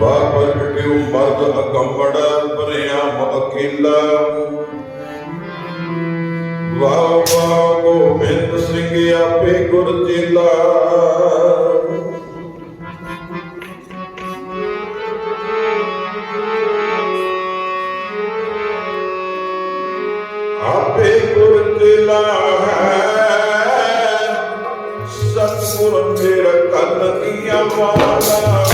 ਬਾ ਪ੍ਰਗਟਿਉ ਮਰਦ ਅਕੰਬੜ, ਭਰਿਆ ਮਕੇਲਾ ਵਾਹ ਵਾਹ, ਗੋਬਿੰਦ ਸਿੰਘ ਆਪੇ ਗੁਰ ਚੇਲਾ। ਆਪੇ ਗੁਰ ਚੇਲਾ ਹੈ। ਸਤਿਗੁਰ ਮੇਰਾ ਕੰਨ ਦੀਆਂ ਵਾਲਾ।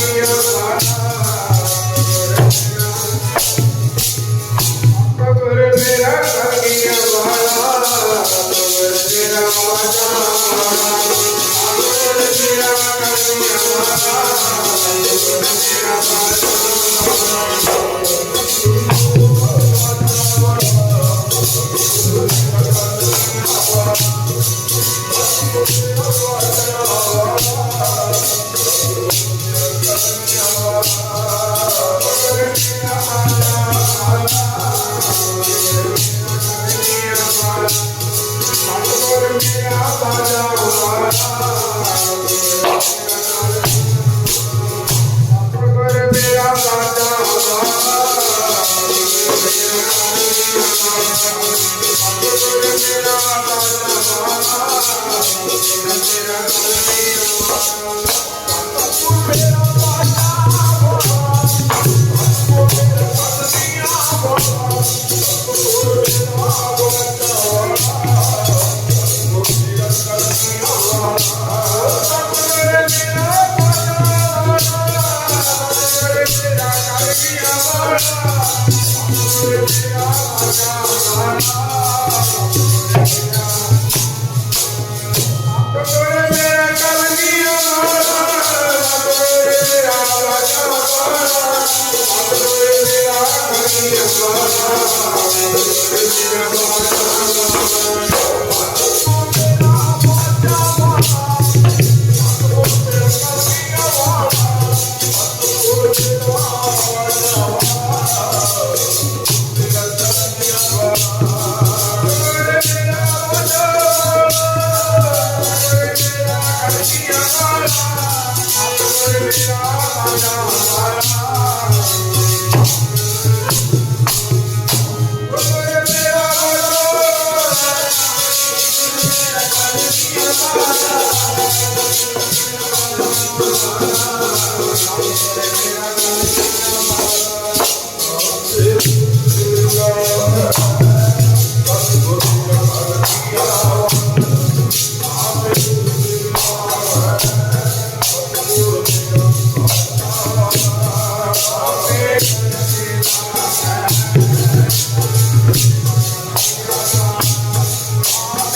Adios.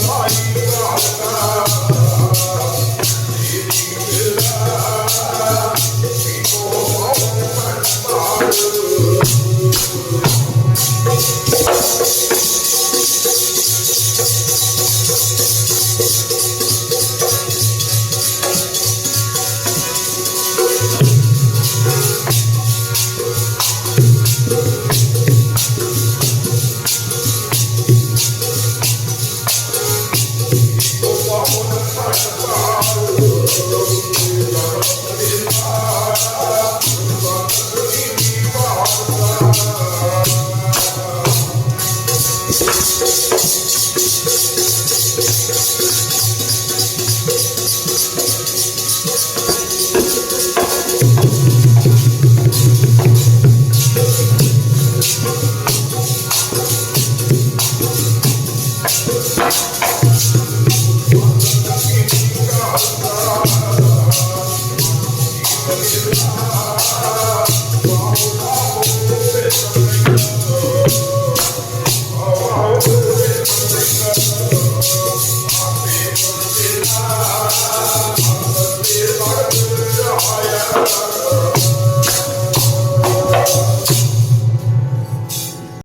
Allah Thank you.